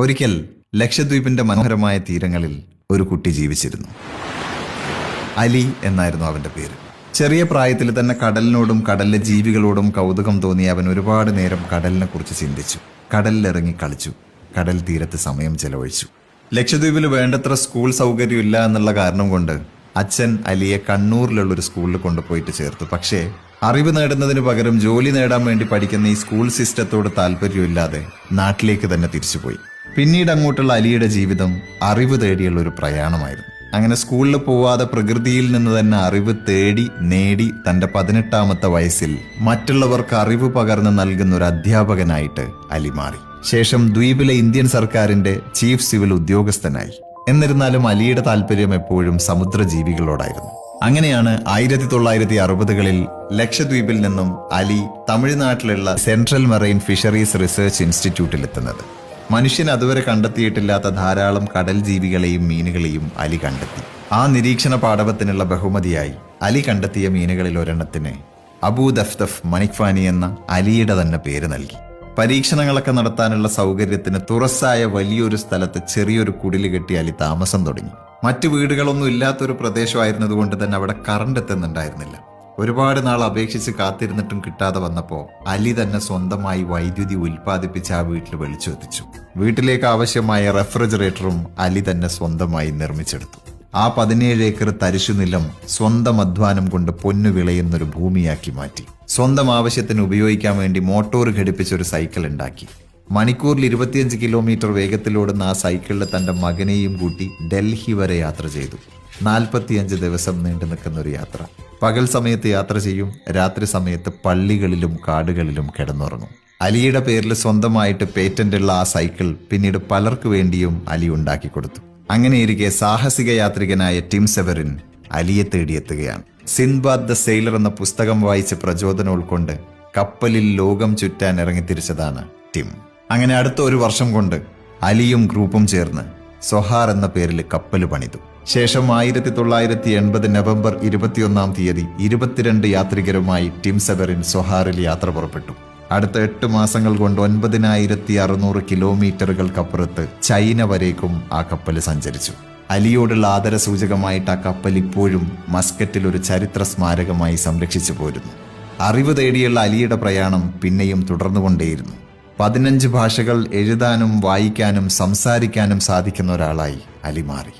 ഒരിക്കൽ ലക്ഷദ്വീപിന്റെ മനോഹരമായ തീരങ്ങളിൽ ഒരു കുട്ടി ജീവിച്ചിരുന്നു. അലി എന്നായിരുന്നു അവന്റെ പേര്. ചെറിയ പ്രായത്തിൽ തന്നെ കടലിനോടും കടലിലെ ജീവികളോടും കൗതുകം തോന്നി അവൻ ഒരുപാട് നേരം കടലിനെ കുറിച്ച് ചിന്തിച്ചു കടലിലിറങ്ങി കളിച്ചു. കടൽ തീരത്ത് സമയം ചെലവഴിച്ചു. ലക്ഷദ്വീപിൽ വേണ്ടത്ര സ്കൂൾ സൗകര്യം ഇല്ല എന്നുള്ള കാരണം കൊണ്ട് അച്ഛൻ അലിയെ കണ്ണൂരിലുള്ള ഒരു സ്കൂളിൽ കൊണ്ടുപോയിട്ട് ചേർത്തു. പക്ഷേ അറിവ് നേടുന്നതിന് പകരം ജോലി നേടാൻ വേണ്ടി പഠിക്കുന്ന ഈ സ്കൂൾ സിസ്റ്റത്തോട് താല്പര്യമില്ലാതെ നാട്ടിലേക്ക് തന്നെ തിരിച്ചുപോയി. പിന്നീട് അങ്ങോട്ടുള്ള അലിയുടെ ജീവിതം അറിവ് തേടിയുള്ള ഒരു പ്രയാണമായിരുന്നു. അങ്ങനെ സ്കൂളിൽ പോവാതെ പ്രകൃതിയിൽ നിന്ന് തന്നെ അറിവ് തേടി നേടി തന്റെ പതിനെട്ടാമത്തെ വയസ്സിൽ മറ്റുള്ളവർക്ക് അറിവ് പകർന്ന് നൽകുന്ന ഒരു അധ്യാപകനായിട്ട് അലി മാറി. ശേഷം ദ്വീപിലെ ഇന്ത്യൻ സർക്കാരിന്റെ ചീഫ് സിവിൽ ഉദ്യോഗസ്ഥനായി. എന്നിരുന്നാലും അലിയുടെ താല്പര്യം എപ്പോഴും സമുദ്രജീവികളോടായിരുന്നു. അങ്ങനെയാണ് ആയിരത്തി തൊള്ളായിരത്തി അറുപതുകളിൽ ലക്ഷദ്വീപിൽ നിന്നും അലി തമിഴ്നാട്ടിലുള്ള സെൻട്രൽ മറൈൻ ഫിഷറീസ് റിസർച്ച് ഇൻസ്റ്റിറ്റ്യൂട്ടിൽ എത്തുന്നത് മനുഷ്യൻ അതുവരെ കണ്ടെത്തിയിട്ടില്ലാത്ത ധാരാളം കടൽ ജീവികളെയും മീനുകളെയും അലി കണ്ടെത്തി. ആ നിരീക്ഷണ പാടവത്തിനുള്ള ബഹുമതിയായി അലി കണ്ടെത്തിയ മീനുകളിൽ ഒരെണ്ണത്തിന് അബൂ ദഫ്തഫ് മണിക്ഫാനി എന്ന അലിയുടെ തന്നെ പേര് നൽകി. പരീക്ഷണങ്ങളൊക്കെ നടത്താനുള്ള സൗകര്യത്തിന് തുറസായ വലിയൊരു സ്ഥലത്ത് ചെറിയൊരു കുടിൽ കെട്ടി അലി താമസം തുടങ്ങി. മറ്റു വീടുകളൊന്നും ഇല്ലാത്തൊരു പ്രദേശമായിരുന്നതുകൊണ്ട് തന്നെ അവിടെ കറണ്ട് എത്തുന്നുണ്ടായിരുന്നില്ല. ഒരുപാട് നാൾ അപേക്ഷിച്ച് കാത്തിരുന്നിട്ടും കിട്ടാതെ വന്നപ്പോൾ അലി തന്നെ സ്വന്തമായി വൈദ്യുതി ഉൽപ്പാദിപ്പിച്ച് ആ വീട്ടിൽ വെളിച്ചു എത്തിച്ചു വീട്ടിലേക്ക് ആവശ്യമായ റെഫ്രിജറേറ്ററും അലി തന്നെ സ്വന്തമായി നിർമ്മിച്ചെടുത്തു. ആ പതിനേഴ് ഏക്കർ തരിശു നിലം സ്വന്തം അധ്വാനം കൊണ്ട് പൊന്നു വിളയുന്നൊരു ഭൂമിയാക്കി മാറ്റി. സ്വന്തം ആവശ്യത്തിന് ഉപയോഗിക്കാൻ വേണ്ടി മോട്ടോർ ഘടിപ്പിച്ച ഒരു സൈക്കിൾ ഉണ്ടാക്കി. മണിക്കൂറിൽ ഇരുപത്തിയഞ്ച് കിലോമീറ്റർ വേഗത്തിലോടുന്ന ആ സൈക്കിളിൽ തന്റെ മകനെയും കൂട്ടി ഡൽഹി വരെ യാത്ര ചെയ്തു. നാൽപ്പത്തിയഞ്ച് ദിവസം നീണ്ടു നിൽക്കുന്ന ഒരു യാത്ര. പകൽ സമയത്ത് യാത്ര ചെയ്യും രാത്രി സമയത്ത് പള്ളികളിലും കാടുകളിലും കിടന്നുറങ്ങും. അലിയുടെ പേരിൽ സ്വന്തമായിട്ട് പേറ്റന്റ് ഉള്ള ആ സൈക്കിൾ പിന്നീട് പലർക്കു വേണ്ടിയും അലി ഉണ്ടാക്കി കൊടുത്തു. അങ്ങനെയിരിക്കെ സാഹസിക യാത്രികനായ ടിം സെവറിൻ അലിയെ തേടിയെത്തുകയാണ്. സിൻബാദ് ദ സെയിലർ എന്ന പുസ്തകം വായിച്ച് പ്രചോദനം ഉൾക്കൊണ്ട് കപ്പലിൽ ലോകം ചുറ്റാൻ ഇറങ്ങി തിരിച്ചതാണ് ടിം. അങ്ങനെ അടുത്ത ഒരു വർഷം കൊണ്ട് അലിയും ഗ്രൂപ്പും ചേർന്ന് സൊഹാർ എന്ന പേരിൽ കപ്പൽ പണിതു. ശേഷം ആയിരത്തി തൊള്ളായിരത്തി എൺപത് നവംബർ ഇരുപത്തിയൊന്നാം തീയതി ഇരുപത്തിരണ്ട് യാത്രികരുമായി ടിം സെവറിൻ സൊഹാറിൽ യാത്ര പുറപ്പെട്ടു. അടുത്ത എട്ട് മാസങ്ങൾ കൊണ്ട് ഒൻപതിനായിരത്തി അറുന്നൂറ് കിലോമീറ്ററുകൾക്കപ്പുറത്ത് ചൈന വരേക്കും ആ കപ്പൽ സഞ്ചരിച്ചു. അലിയോടുള്ള ആദര സൂചകമായിട്ട് ആ കപ്പൽ ഇപ്പോഴും മസ്കറ്റിൽ ഒരു ചരിത്ര സ്മാരകമായി സംരക്ഷിച്ചു പോരുന്നു. അറിവ് തേടിയുള്ള അലിയുടെ പ്രയാണം പിന്നെയും തുടർന്നുകൊണ്ടേയിരുന്നു. പതിനഞ്ച് ഭാഷകൾ എഴുതാനും വായിക്കാനും സംസാരിക്കാനും സാധിക്കുന്ന ഒരാളായി അലി മാറി.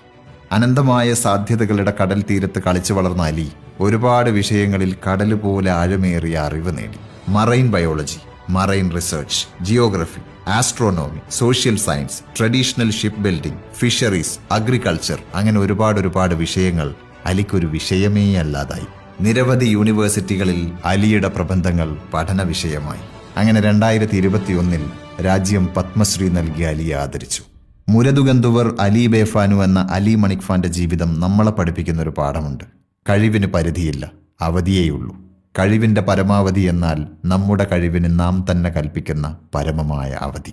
അനന്തമായ സാധ്യതകളുടെ കടൽ തീരത്ത് കളിച്ചു വളർന്ന അലി ഒരുപാട് വിഷയങ്ങളിൽ കടൽ പോലെ ആഴമേറിയ അറിവ് നേടി. Marine biology marine research geography astronomy social science traditional ship building fisheries agriculture അങ്ങനെ ഒരുപാട് ഒരുപാട് വിഷയങ്ങൾ അലിക്കൊരു വിഷയമേ അല്ലാതായി. നിരവധി യൂണിവേഴ്സിറ്റികളിൽ അലിയുടെ പ്രബന്ധങ്ങൾ പഠന വിഷയമായി. അങ്ങനെ രണ്ടായിരത്തി ഇരുപത്തിയൊന്നിൽ രാജ്യം പത്മശ്രീ നൽകി അലിയെ ആദരിച്ചു. മുരതുഗന്ധുവർ അലി ബേഫാനു എന്ന അലി മണിക്ഫാന്റെ ജീവിതം നമ്മളെ പഠിപ്പിക്കുന്ന ഒരു പാഠമുണ്ട്. കഴിവിന് പരിധിയില്ല അവധിയേയുള്ളൂ. കഴിവിന്റെ പരമാവധി എന്നാൽ നമ്മുടെ കഴിവിന് നാം തന്നെ കൽപ്പിക്കുന്ന പരമമായ അവധി.